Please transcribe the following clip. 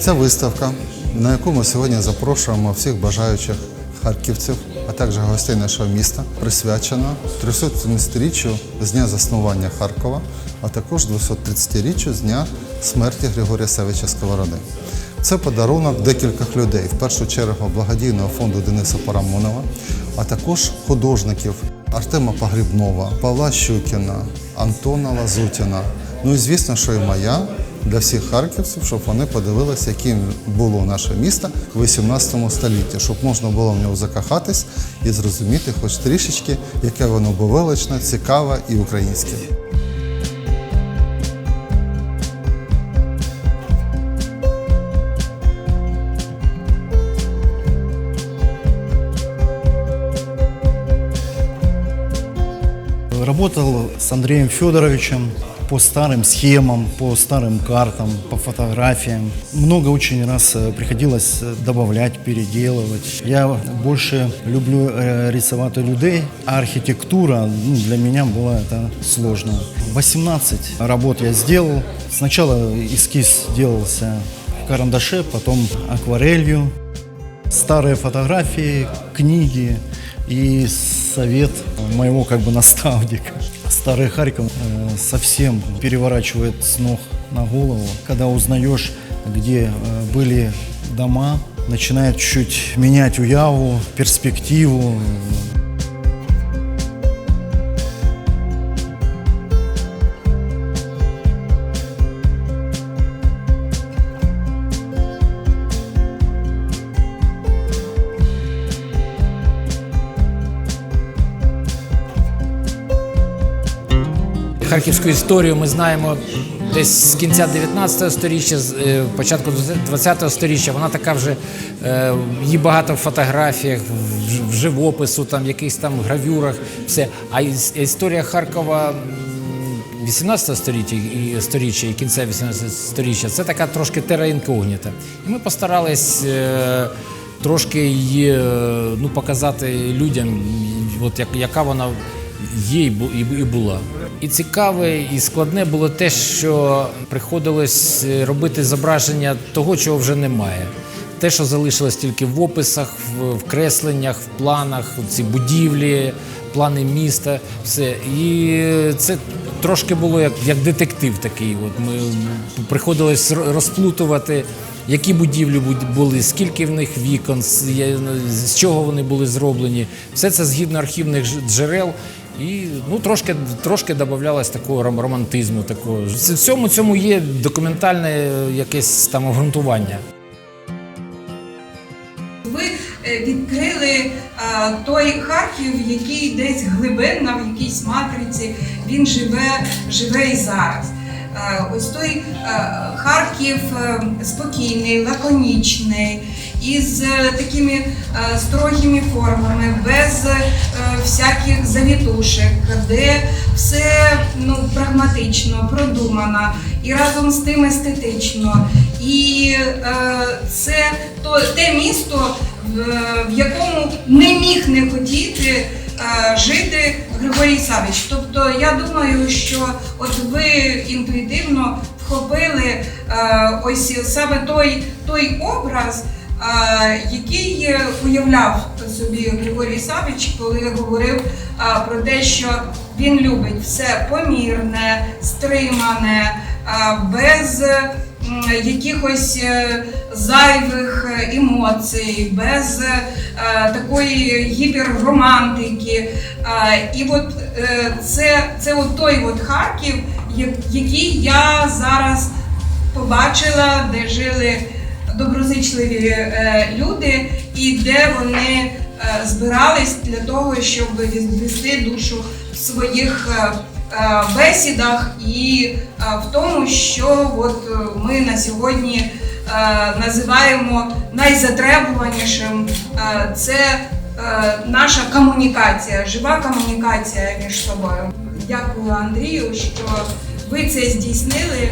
Ця виставка, на яку ми сьогодні запрошуємо всіх бажаючих харківців, а також гостей нашого міста, присвячена 370-річчю з дня заснування Харкова, а також 230-річчю з дня смерті Григорія Савича Сковороди. Це подарунок декількох людей, в першу чергу благодійного фонду Дениса Парамонова, а також художників Артема Погрібнова, Павла Щукіна, Антона Лазутіна. Ну і звісно, що і моя для всіх харківців, щоб вони подивилися, яким було наше місто в 18 столітті, щоб можна було в нього закохатись і зрозуміти, хоч трішечки, яке воно було величне, цікаве і українське. Работал с Андреем Федоровичем по старым схемам, по старым картам, по фотографиям. Много очень раз э, приходилось э, добавлять, переделывать. Я больше люблю э, рисовать людей, а архитектура ну, для меня была это сложно. 18 работ я сделал. Сначала эскиз делался в карандаше, потом акварелью. Старые фотографии, книги и совет моего как бы наставника. Старый Харьков э, совсем переворачивает с ног на голову. Когда узнаешь, где э, были дома, начинает чуть менять уяву, перспективу. Харківську історію ми знаємо десь з кінця 19 століття, з е, початку 20 століття. Вона така вже е, її багато в фотографіях, в живопису, там якихось там гравюрах, все. А історія Харкова. м, 18 століття і сторіччя і кінця 18 століття це така трошки тера інкогніта. І ми постарались е, трошки її ну, показати людям, от як, яка вона є і була. І цікаве, і складне було те, що приходилось е, робити зображення того, чого вже немає. Те, що залишилось тільки в описах, в, кресленнях, в планах, ці будівлі, плани міста, все. І це трошки було як, як детектив такий. От ми приходилось розплутувати, які будівлі були, скільки в них вікон, з, чого вони були зроблені. Все це згідно архівних джерел. І ну, трошки, трошки додавалось такого романтизму. Такого. В цьому цьому є документальне якесь там обґрунтування. Ви е, відкрили а, той Харків, який десь глибинно, в якійсь матриці, він живе, живе і зараз. Е, Ось той е, Харків е, спокійний, лаконічний, із такими строгими формами, без всяких завітушек, де все ну, прагматично, продумано і разом з тим естетично. І це то, те місто, в, якому не міг не хотіти жити Григорій Савич. Тобто я думаю, що от ви інтуїтивно вхопили е, ось саме той, той образ. е, Який уявляв собі Григорій Савич, коли говорив е, про те, що він любить все помірне, стримане, без якихось е, зайвих е, емоцій, без е, такої гіперромантики. І от це, це от той от Харків, який я зараз побачила, де жили доброзичливі люди, і де вони збирались для того, щоб відвести душу своїх бесідах і е, в тому, що от е, ми на сьогодні е, називаємо найзатребуванішим. Е, Це е, наша комунікація, жива комунікація між собою. Дякую Андрію, що ви це здійснили.